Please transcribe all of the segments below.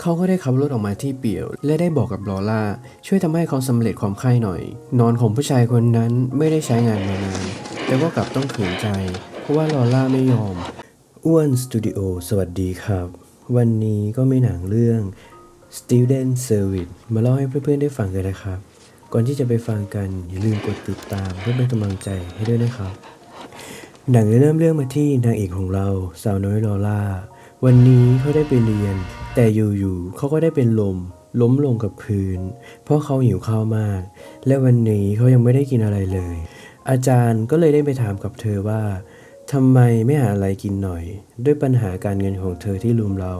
เขาก็ได้ขับรถออกมาที่เปี่ยว และได้บอกกับลอล่า ช่วยทำให้เขาสำเร็จความใคร่หน่อย นอนของผู้ชายคนนั้นไม่ได้ใช้งานมานานแต่ว่ากลับต้องขืนใจ เพราะว่าลอล่าไม่ยอมอ้วนสตูดิโอสวัสดีครับ วันนี้ก็มีหนังเรื่อง Student Service มาเล่าให้เพื่อนๆได้ฟังกันนะครับ ก่อนที่จะไปฟังกันอย่าลืมกดติดตามเพื่อเป็นกำลังใจให้ด้วยนะครับ หนังเริ่มเรื่องมาที่นางเอกของเราสาวน้อยลอล่า วันนี้เขาได้ไปเรียน แต่อยู่ๆเขาก็ได้เป็นลมล้มลงกับพื้น เพราะเขาหิวข้าวมาก และวันนี้เขายังไม่ได้กินอะไรเลย อาจารย์ก็เลยได้ไปถามกับเธอว่าทำไมไม่หาอะไรกินหน่อย ด้วยปัญหาการเงินของเธอที่ลุมเรา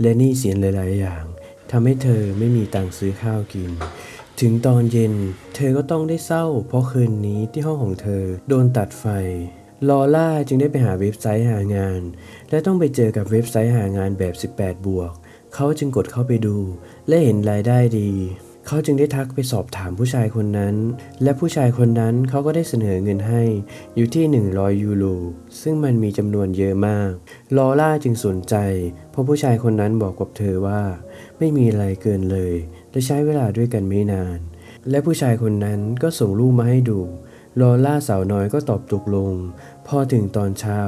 และหนี้เสียนหลายๆอย่างทำให้เธอไม่มีตังค์ซื้อข้าวกิน ถึงตอนเย็น เธอก็ต้องได้เศร้า เพราะคืนนี้ที่ห้องของเธอโดนตัดไฟ ลอล่าจึงได้ไปหาเว็บไซต์หางาน และต้องไปเจอกับเว็บไซต์หางานแบบ 18 บวก เขาจึงกดเข้าไปดู และเห็นรายได้ดี เขาจึงได้ทักไปสอบถามผู้ชายคนนั้น และผู้ชายคนนั้นเขาก็ได้เสนอเงินให้อยู่ที่ 100 ยูโร ซึ่งมันมีจำนวนเยอะมาก ลอล่าจึงสนใจ เพราะผู้ชายคนนั้นบอกกับเธอว่า ไม่มีอะไรเกินเลย และใช้เวลาด้วยกันไม่นาน และผู้ชายคนนั้นก็ส่งรูปมาให้ดูลอล่าสาวน้อยก็ตอบตกลง พอถึงตอนเช้า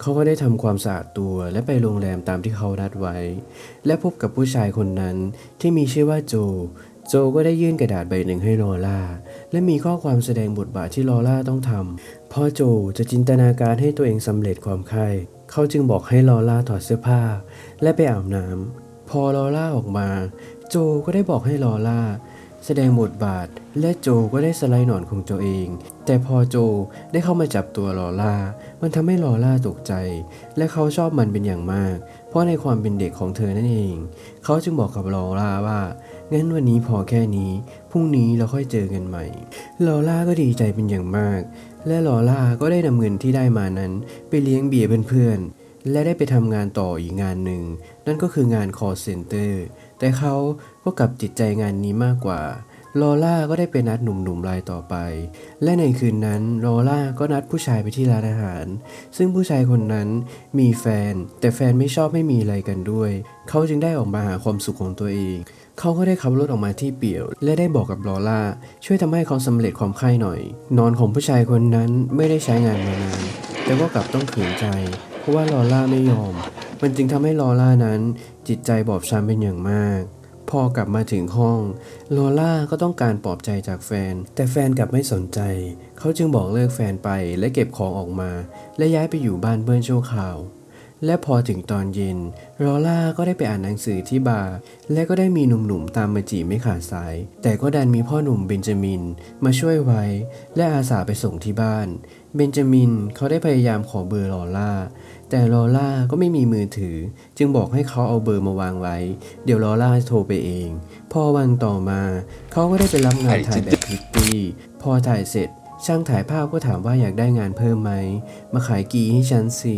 เขาก็ได้ทำความสะอาดตัวและไปโรงแรมตามที่เขานัดไว้ และพบกับผู้ชายคนนั้นที่มีชื่อว่าโจ โจก็ได้ยื่นกระดาษใบหนึ่งให้ลอล่า และมีข้อความแสดงบทบาทที่ลอล่าต้องทำพอโจจะจินตนาการให้ตัวเองสำเร็จความใคร่เขาจึงบอกให้ลอล่าถอดเสื้อผ้า และไปอาบน้ำพอลอล่าออกมา โจก็ได้บอกให้ลอล่า แสดงบทบาท และโจก็ได้สไลด์หนอนของตัวเอง แต่พอโจได้เข้ามาจับตัวลอล่า มันทำให้ลอล่าตกใจ และเขาชอบมันเป็นอย่างมาก เพราะในความเป็นเด็กของเธอนั่นเอง เขาจึงบอกกับลอล่าว่างั้นวันนี้พอแค่นี้ พรุ่งนี้เราค่อยเจอกันใหม่ ลอล่าก็ดีใจเป็นอย่างมาก และลอล่าก็ได้นำเงินที่ได้มานั้น ไปเลี้ยงเบียร์เพื่อนๆและได้ไปทำงานต่ออีกงานหนึ่ง นั่นก็คืองาน call center แต่เขาก็กลับจิตใจงานนี้มากกว่าลอล่าก็ได้ไปนัดหนุ่มๆรายต่อไป และในคืนนั้นลอล่าก็นัดผู้ชายไปที่ร้านอาหาร ซึ่งผู้ชายคนนั้นมีแฟน แต่แฟนไม่ชอบให้มีอะไรกันด้วย เขาจึงได้ออกมาหาความสุขของตัวเอง เขาก็ได้ขับรถออกมาที่เปี่ยว และได้บอกกับลอล่าช่วยทำให้เขาสำเร็จความใคร่หน่อย นอนของผู้ชายคนนั้นไม่ได้ใช้งานมานาน แต่ว่ากลับต้องขืนใจ เพราะว่าลอล่าไม่ยอม มันจึงทำให้ลอล่านั้น จิตใจบอบช้ำเป็นอย่างมาก พอกลับมาถึงห้องลล่าก็ต้องการปลอบใจจากแฟน แต่แฟนกลับไม่สนใจ เขาจึงบอกเลิกแฟนไปและเก็บของออกมา และย้ายไปอยู่บ้านเพื่อนชั่วคราว และพอถึงตอนเย็นลล่าก็ได้ไปอ่านหนังสือที่บาร์และก็ได้มีหนุ่มๆตามมาจีบไม่ขาดสาย แต่ก็ดันมีพ่อหนุ่มเบนจามิน มาช่วยไว้ และอาสาไปส่งที่บ้าน เบนจามินเขาได้พยายามขอเบอร์ลอล่า แต่ลอล่าก็ไม่มีมือถือ จึงบอกให้เขาเอาเบอร์มาวางไว้ เดี๋ยวลอล่าโทรไปเอง พอวันต่อมาเขาก็ได้ไปรับงานถ่ายแบบพริตตี้ พอถ่ายเสร็จ ช่างถ่ายภาพก็ถามว่าอยากได้งานเพิ่มไหม มาขายกีให้ฉันสิ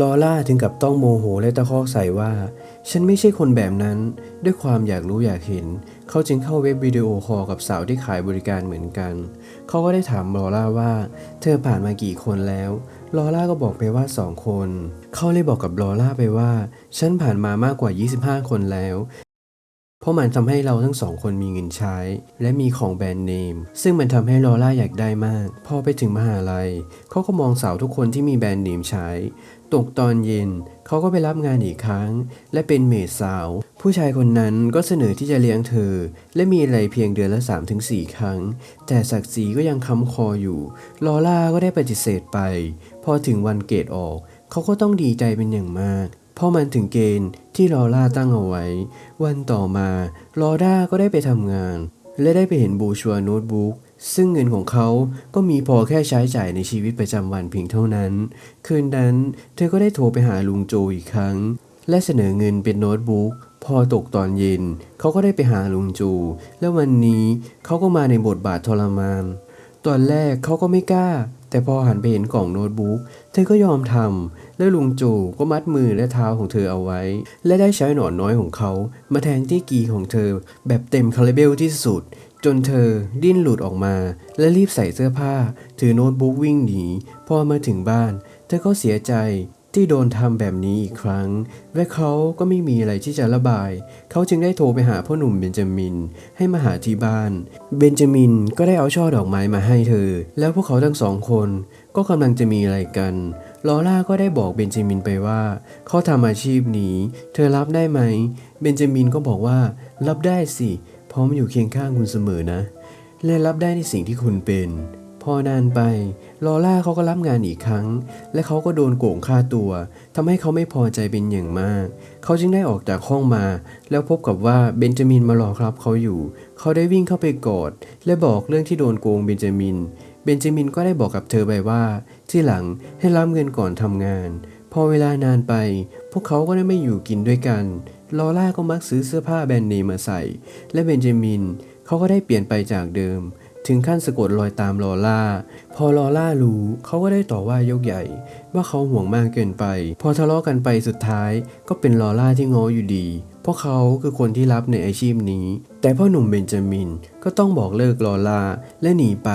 ลอล่าถึงกับต้องโมโหและตะคอกใส่ว่า ฉันไม่ใช่คนแบบนั้น ด้วยความอยากรู้อยากเห็น เขาจึงเข้าเว็บวิดีโอคอลกับสาวที่ขายบริการเหมือนกัน เขาก็ได้ถามลอล่าว่า เธอผ่านมากี่คนแล้ว ลอล่าก็บอกไปว่าสองคน เขาเลยบอกกับลอล่าไปว่า ฉันผ่านมามากกว่า 25 คนแล้ว เพราะมันทำให้เราทั้งสองคนมีเงินใช้ และมีของแบรนด์เนม ซึ่งมันทำให้ลอล่าอยากได้มาก พอไปถึงมหาลัย เขาก็มองสาวทุกคนที่มีแบรนด์เนมใช้ ตกตอนเย็น เขาก็ไปรับงานอีกครั้ง และเป็นเมดสาว ผู้ชายคนนั้นก็เสนอที่จะเลี้ยงเธอ และมีอะไรเพียงเดือนละ 3-4 ครั้ง แต่ศักดิ์ศรีก็ยังค้ำคออยู่ ลอล่าก็ได้ปฏิเสธไป พอถึงวันเกรดออก เขาก็ต้องดีใจเป็นอย่างมาก เพรามันถึงเกณฑ์ที่ลอล่าตั้งเอาไว้ วันต่อมาลอด้าก็ได้ไปทำงาน และได้ไปเห็นบูชัวโน้ตบุ๊กซึ่งเงินของเขาก็มีพอแค่ใช้จ่ายในชีวิตประจำวันเพียงเท่านั้น คืนนั้นเธอก็ได้โทรไปหาลุงโจอีกครั้ง และเสนอเงินเป็นโน้ตบุ๊กพอตกตอนเย็น เขาก็ได้ไปหาลุงจู และวันนี้เขาก็มาในบทบาททรมาน ตอนแรกเขาก็ไม่กล้า แต่พอหันไปเห็นกล่องโน้ตบุ๊ก เธอก็ยอมทำ และลุงจูก็มัดมือและเท้าของเธอเอาไว้ และได้ใช้หนอนน้อยของเขา มาแทงที่กีของเธอ แบบเต็มคาราเบลที่สุด จนเธอดิ้นหลุดออกมา และรีบใส่เสื้อผ้า ถือโน้ตบุ๊กวิ่งหนี พอมาถึงบ้าน เธอก็เสียใจ ที่โดนทำแบบนี้อีกครั้ง และเขาก็ไม่มีอะไรที่จะระบาย เขาจึงได้โทรไปหาพ่อหนุ่มเบนจามิน ให้มาหาที่บ้าน เบนจามินก็ได้เอาช่อดอกไม้มาให้เธอ แล้วพวกเขาทั้งสองคน ก็กำลังจะมีอะไรกัน ลอร่าก็ได้บอกเบนจามินไปว่า เขาทำอาชีพนี้ เธอรับได้ไหม เบนจามินก็บอกว่า รับได้สิ พร้อมอยู่เคียงข้างคุณเสมอนะ และรับได้ในสิ่งที่คุณเป็น พอนานไป ลอร่าเขาก็รับงานอีกครั้ง และเขาก็โดนโกงค่าตัวทำให้เขาไม่พอใจเป็นอย่างมาก เขาจึงได้ออกจากห้องมา แล้วพบกับว่าเบนจามินมารอครับเขาอยู่ เขาได้วิ่งเข้าไปกอด และบอกเรื่องที่โดนโกงเบนจามิน เบนจามินก็ได้บอกกับเธอไปว่า ที่หลังให้รับเงินก่อนทำงาน พอเวลานานไป พวกเขาก็ได้ไม่อยู่กินด้วยกัน ลอร่าก็มักซื้อเสื้อผ้าแบรนด์เนมมาใส่ และเบนจามินเขาก็ได้เปลี่ยนไปจากเดิม ถึงขั้นสะกดรอยตามลอล่า พอลอล่ารู้เขาก็ได้ต่อว่ายกใหญ่ ว่าเขาห่วงมากเกินไป พอทะเลาะกันไปสุดท้าย ก็เป็นลอล่าที่ง้ออยู่ดี เพราะเขาคือคนที่รับในอาชีพนี้ แต่พ่อหนุ่มเบนจามินก็ต้องบอกเลิกลอล่าและหนีไป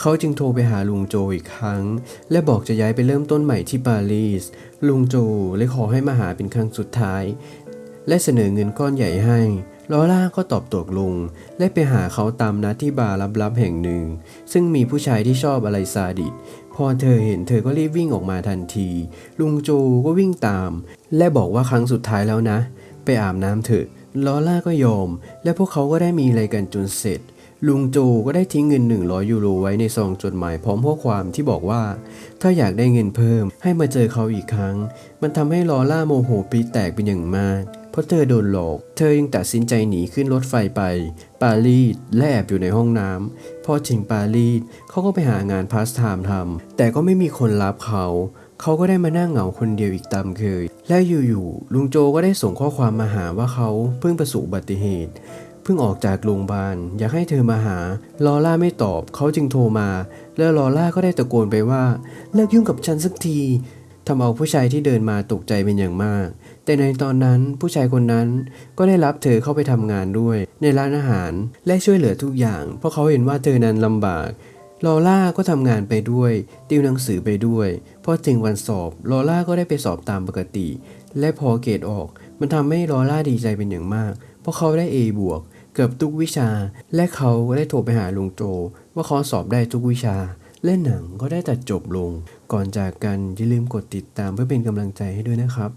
เขาจึงโทรไปหาลุงโจอีกครั้ง และบอกจะย้ายไปเริ่มต้นใหม่ที่ปารีส ลุงโจเลยขอให้มาหาเป็นครั้งสุดท้าย และเสนอเงินก้อนใหญ่ให้ ลอร่าก็ตอบตกลง และไปหาเขาตามนัดที่บาร์ลับๆแห่งหนึ่ง ซึ่งมีผู้ชายที่ชอบอะไรซาดิสพอเธอเห็นเธอก็รีบวิ่งออกมาทันที ลุงโจก็วิ่งตาม และบอกว่าครั้งสุดท้ายแล้วนะ ไปอาบน้ำเถอะลอร่าก็ยอม และพวกเขาก็ได้มีอะไรกันจนเสร็จ ลุงโจก็ได้ทิ้งเงิน 100 ยูโรไว้ในซองจดหมายพร้อมข้อความที่บอกว่า ถ้าอยากได้เงินเพิ่มให้มาเจอเขาอีกครั้ง มันทำให้ลอร่าโมโหปีแตกเป็นอย่างมากเพราะเธอโดนหลอก เธอยังตัดสินใจหนีขึ้นรถไฟไป ปารีสและแอบอยู่ในห้องน้ำพอถึงปารีสเขาก็ไปหางานพาสไทม์ทำแต่ก็ไม่มีคนรับเขาเขาก็ได้มานั่งเหงาคนเดียวอีกตามเคย และอยู่ๆ ลุงโจก็ได้ส่งข้อความมาหาว่าเขาเพิ่งประสบอุบัติเหตุ เพิ่งออกจากโรงพยาบาล อยากให้เธอมาหา ลอร่าไม่ตอบ เขาจึงโทรมา แล้วลอร่าก็ได้ตะโกนไปว่า เลิกยุ่งกับฉันสักที ทำเอาผู้ชายที่เดินมาตกใจเป็นอย่างมาก แต่ในตอนนั้นผู้ชายคนนั้นก็ได้รับเธอเข้าไปทำงานด้วย ในร้านอาหารและช่วยเหลือทุกอย่าง เพราะเขาเห็นว่าเธอนั้นลำบากลอร่าก็ทำงานไปด้วย ติวหนังสือไปด้วยพอถึงวันสอบลอร่าก็ได้ไปสอบตามปกติ และพอเกรดออก มันทำให้ลอร่าดีใจเป็นอย่างมาก เพราะเขาได้ A บวกเกือบทุกวิชา และเขาก็ได้โทรไปหาลุงโจ ว่าเขาสอบได้ทุกวิชา และหนังก็ได้ตัดจบลง ก่อนจากกันอย่าลืมกดติดตามเพื่อเป็นกำลังใจให้ด้วยนะครับ